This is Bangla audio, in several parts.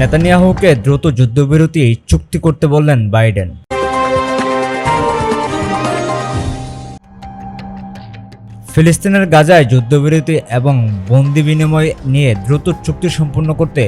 নেতানিয়াহুকে দ্রুত যুদ্ধবিরতি চুক্তি করতে বললেন বাইডেন। ফিলিস্তিনের গাজায় যুদ্ধবিরতি এবং বন্দি বিনিময় নিয়ে দ্রুত চুক্তি সম্পূর্ণ করতে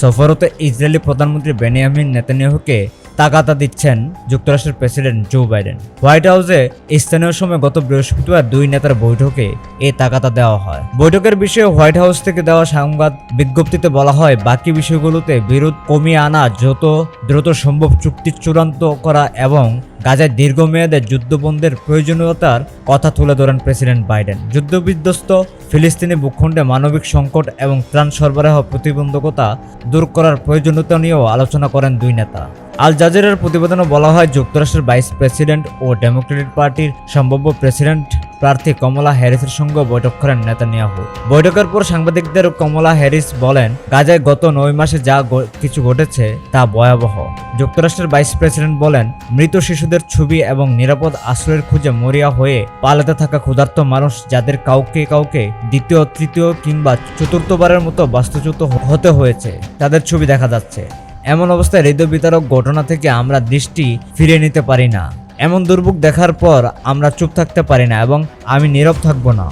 সফরতে ইসরায়েলি প্রধানমন্ত্রী বেনিয়ামিন নেতানিয়াহুকে তাগাদা দিচ্ছেন যুক্তরাষ্ট্রের প্রেসিডেন্ট জো বাইডেন। হোয়াইট হাউসে স্থানীয় সময় গত বৃহস্পতিবার দুই নেতার বৈঠকে এ তাগাদা দেওয়া হয়। বৈঠকের বিষয়ে হোয়াইট হাউস থেকে দেওয়া সংবাদ বিজ্ঞপ্তিতে বলা হয়, বাকি বিষয়গুলোতে বিরোধ কমিয়ে আনা যত দ্রুত সম্ভব চুক্তি চূড়ান্ত করা এবং গাজায় দীর্ঘমেয়াদে যুদ্ধবন্ধের প্রয়োজনীয়তার কথা তুলে ধরেন প্রেসিডেন্ট বাইডেন। যুদ্ধবিধ্বস্ত ফিলিস্তিনি ভূখণ্ডে মানবিক সংকট এবং ত্রাণ সরবরাহ প্রতিবন্ধকতা দূর করার প্রয়োজনীয়তা নিয়েও আলোচনা করেন দুই নেতা। আল জাজিরার প্রতিবেদনে বলা হয়, যুক্তরাষ্ট্রের ভাইস প্রেসিডেন্ট ও ডেমোক্রেটিক পার্টির সম্ভাব্য প্রেসিডেন্ট প্রার্থী কমলা হ্যারিসের সঙ্গে বৈঠক করেন নেতানিয়াহু বৈঠকের পর সাংবাদিকদের কমলা হ্যারিস বলেন, গাজায় গত নয় মাসে যা কিছু ঘটেছে তা ভয়াবহ। যুক্তরাষ্ট্রের ভাইস প্রেসিডেন্ট বলেন, মৃত শিশুদের ছবি এবং নিরাপদ আশ্রয়ের খুঁজে মরিয়া হয়ে পালাতে থাকা ক্ষুধার্ত মানুষ যাদের কাউকে কাউকে দ্বিতীয়, তৃতীয় কিংবা চতুর্থবারের মতো বাস্তুচ্যুত হতে হয়েছে, তাদের ছবি দেখা যাচ্ছে। এমন অবস্থায় হৃদয় বিতারক ঘটনা থেকে আমরা দৃষ্টি ফিরিয়ে নিতে পারি না। এমন দুর্ভোগ দেখার পর আমরা চুপ থাকতে পারি না এবং আমি নীরব থাকব না।